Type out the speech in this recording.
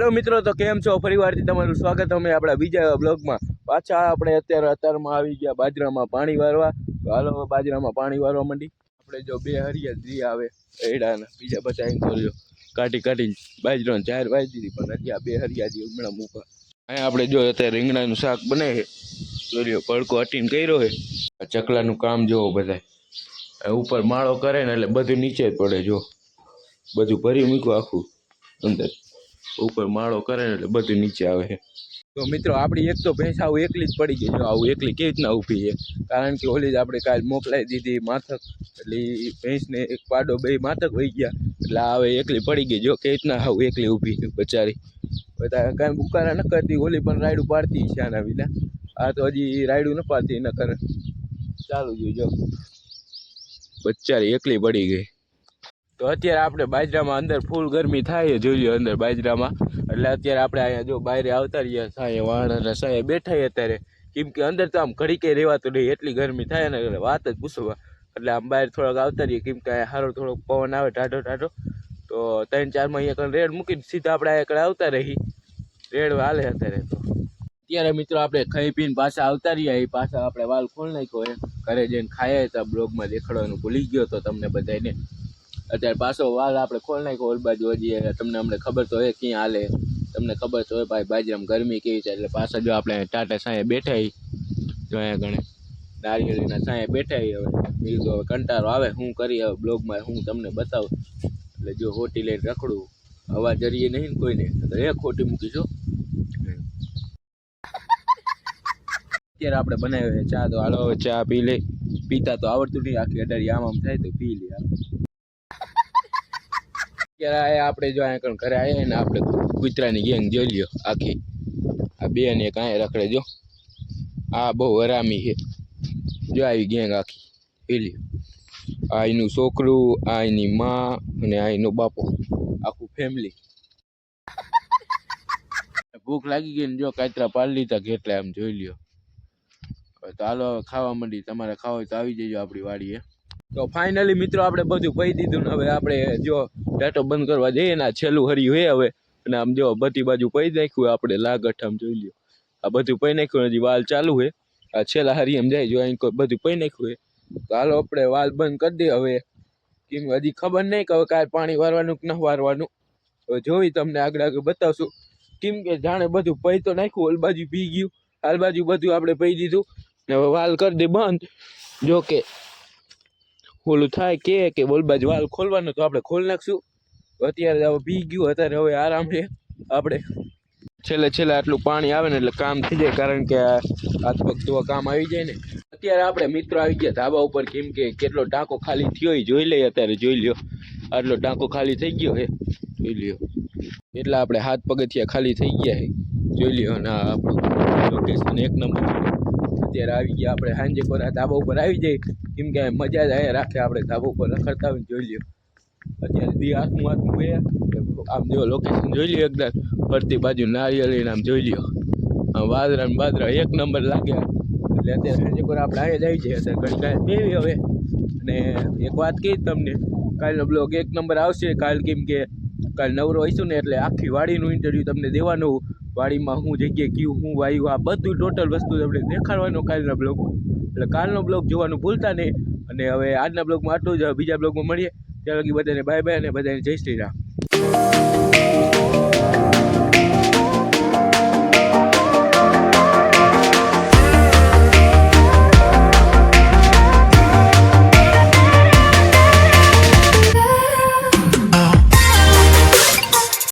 Hello મિત્રો, તો કેમ છો? ફરીવારથી તમારું સ્વાગત. અમે આપણા બીજા બ્લોગમાં પાછા. આપણે અત્યારે અત્યારમાં આવી ગયા બાજરામાં પાણી વારવા. તો હાલો બાજરામાં પાણી વારવા માંડી. આપણે જો બે હરિયા જી આવે એડાના બીજા બધા એમ કર્યો કાઢી કાઢી બાજરાને જાહેર વાઈ દીધી, પણ હજી આ બે હરિયા જી હમણાં મૂકા. અહીંયા આપણે જો અત્યારે રીંગણાનું શાક બને છે. જોયો પડકો હટીને કર્યો છે. ચકલાનું કામ જોવો બધા ઉપર માળો કરે ને એટલે બધું નીચે જ પડે, જો. બધું ભરી મૂક્યું આખું અંદર. ઉપર માળો કરે એટલે બધું નીચે આવે છે. તો મિત્રો, આપણી એક તો ભેંસ આવું એકલી જ પડી ગઈ જો આવું એકલી કેવી રીતના ઊભી છે? કારણ કે ઓલી જ આપણે કાલ મોકલાવી દીધી માથક. એટલે ભેંસને એક પાડો બે માથક વહી ગયા. એટલે હવે એકલી પડી ગઈ. જો કેવી રીતના આવું એકલી ઊભી બચારી. બધા કાંઈ બુકારા ન કરતી, ઓલી પણ રાયડું પાડતી છે આના વિના. આ તો હજી રાયડું ન પાડતી, ન કરે. ચાલુ જોઈ જો. બચારી એકલી પડી ગઈ. તો અત્યારે આપણે બાજરામાં અંદર ફૂલ ગરમી થાય જોઈ લો અંદર બાજરામાં. એટલે અત્યારે આપણે અહીંયા જો બહાર આવતા રહીએ સાંયે વાણ સાંયે બેઠા અત્યારે. કેમ કે અંદર તો આમ ઘડીકે રહેવાતું નહીં, એટલી ગરમી થાય ને, એટલે વાત જ પૂછવા. એટલે આમ બહાર થોડોક આવતા રહીએ, કેમ કે અહીંયા સારો થોડોક પવન આવે ટાઢો ટાઢો તો ત્રણ ચારમાં અહીંયા કણ રેડ મૂકીને સીધા આપણે અહીંયા આવતા રહી. રેડ હાલે અત્યારે તો. અત્યારે મિત્રો આપણે ખાઈ પીને પાછા આવતા રહ્યા, એ પાછા આપણે વાલ ખોલ નાખ્યો એ ઘરે જઈને ખાયા હતા, બ્લોગમાં દેખાડવાનું ભૂલી ગયો તો તમને બધાને અત્યારે પાછો વાલ આપણે ખોલ નાખ્યો ઓલ બાજુ હજી તમને અમને ખબર તો હોય ક્યાં હાલે. તમને ખબર તો હોય ભાઈ બાજરામાં ગરમી કેવી છે, એટલે પાછા જો આપણે ટાટા સાંયે બેઠા જો અહીંયા ગણે. નારિયેળીના સાંયે બેઠા હવે. બીજું હવે કંટાળો આવે, હું કરી હવે બ્લોગમાં હું તમને બતાવું. એટલે જો હોટી લઈને રખડું. હવા જરીએ નહીં ને કોઈને. એક ખોટી મૂકીશું અત્યારે આપણે બનાવ્યો ચા. તો હાલો, હવે ચા પી લે. પીતા તો આવડતું નહીં, આખી અઢારી આમ આમ થાય તો પી લે. અત્યારે આપણે જો અહીંયા ઘરે આવ્યા ને આપણે કૂતરાની ગેંગ જોઈ લ્યો આખી. આ બે ને એક અહીંયા રખડે જો. આ બહુ હરામી છે. જો આવી ગેંગ આખી. પેલી આ એનું છોકરું, આ એની માં અને આ બાપો. આખું ફેમિલી ભૂખ લાગી ગઈ ને જો કાતરા પાડી લીધા કેટલા એમ જોઈ લ્યો. હવે તો હાલો ખાવા માંડી. તમારે ખાવા હોય તો આવી જજો આપણી વાડીએ. તો ફાઇનલી મિત્રો આપણે બધું પહી દીધું ને હવે આપણે જો ટાટો બંધ કરવા જઈએ ને આ છેલ્લું હર્યું હે હવે. અને આમ જો બધી બાજુ પહી નાખ્યું, આપણે લાગઠ આમ જોઈ લ્યો. આ બધું પહી નાખ્યું, હજી વાલ ચાલુ હે. આ છેલ્લા હરી એમ જાય જો અહીં કોઈ બધું પહી નાખ્યું હે. તો હાલો આપણે વાલ બંધ કરી દઈએ હવે. કેમ હજી ખબર નહીં કે હવે કાંઈ પાણી વારવાનું કે ન વારવાનું. હવે જોઈ તમને આગળ આગળ બતાવશું. કેમ કે જાણે બધું પહી તો નાખ્યું, ઓલ બાજુ પી ગયું. હાલ બાજુ બધું આપણે પહી દીધું. ને હવે વાલ કરી દે બંધ. જો કે ઓલું થાય કે કે બોલ વાલ ખોલવાનું તો આપણે ખોલી નાખશું. અત્યારે હવે પી ગયું, અત્યારે હવે આરામ છે આપણે છેલ્લે છેલ્લે આટલું પાણી આવે ને એટલે કામ થઈ જાય, કારણ કે હાથ પગ ધોવા કામ આવી જાય ને. અત્યારે આપણે મિત્રો આવી ગયા ધાબા ઉપર કેમ કે કેટલો ટાંકો ખાલી થયો એ જોઈ લઈએ અત્યારે, જોઈ લ્યો. આટલો ટાંકો ખાલી થઈ ગયો હે. જોઈ લ્યો. એટલા આપણે હાથ પગથિયા ખાલી થઈ ગયા હે. જોઈ લ્યો અને આપણું લોકેશન એક નંબર. અત્યારે આવી ગયા, આપણે સાંજે પર ધાબા ઉપર આવી જઈએ. કેમ કે મજા જ અહીંયા રાખે, આપણે ધાબા ઉપર રખડતા હોય જોઈ લઈએ અત્યારે દી હાથમાં હાથમાં બે આમ જો લોકેશન જોઈ લઈએ એકદમ ફરતી બાજુ નારિયેળી આમ જોઈ લ્યો. આમ વાદરા ને બાદરા એક નંબર લાગ્યા એટલે અત્યારે સાંજે પર આપણે અહીંયા જ આવી જાય અત્યારે ઘણી બેવી હવે. અને એક વાત કહી તમને, કાલનો બ્લોગ એક નંબર આવશે. કાલ કેમ કે કાલ નવરો હશું ને એટલે આખી વાડીનું ઇન્ટરવ્યૂ તમને દેવાનું વાડીમાં હું જગ્યાએ કયું હું વાયું, આ બધું ટોટલ વસ્તુ તમને દેખાડવાનો કાલના બ્લોગમાં એટલે કાલનો બ્લોગ જોવાનું ભૂલતા નહીં. અને હવે આજના બ્લોગમાં આટલું જ. બીજા બ્લોગમાં મળીએ. ત્યાં લગી બધાને બાય બાય અને બધાને જય શ્રી રામ.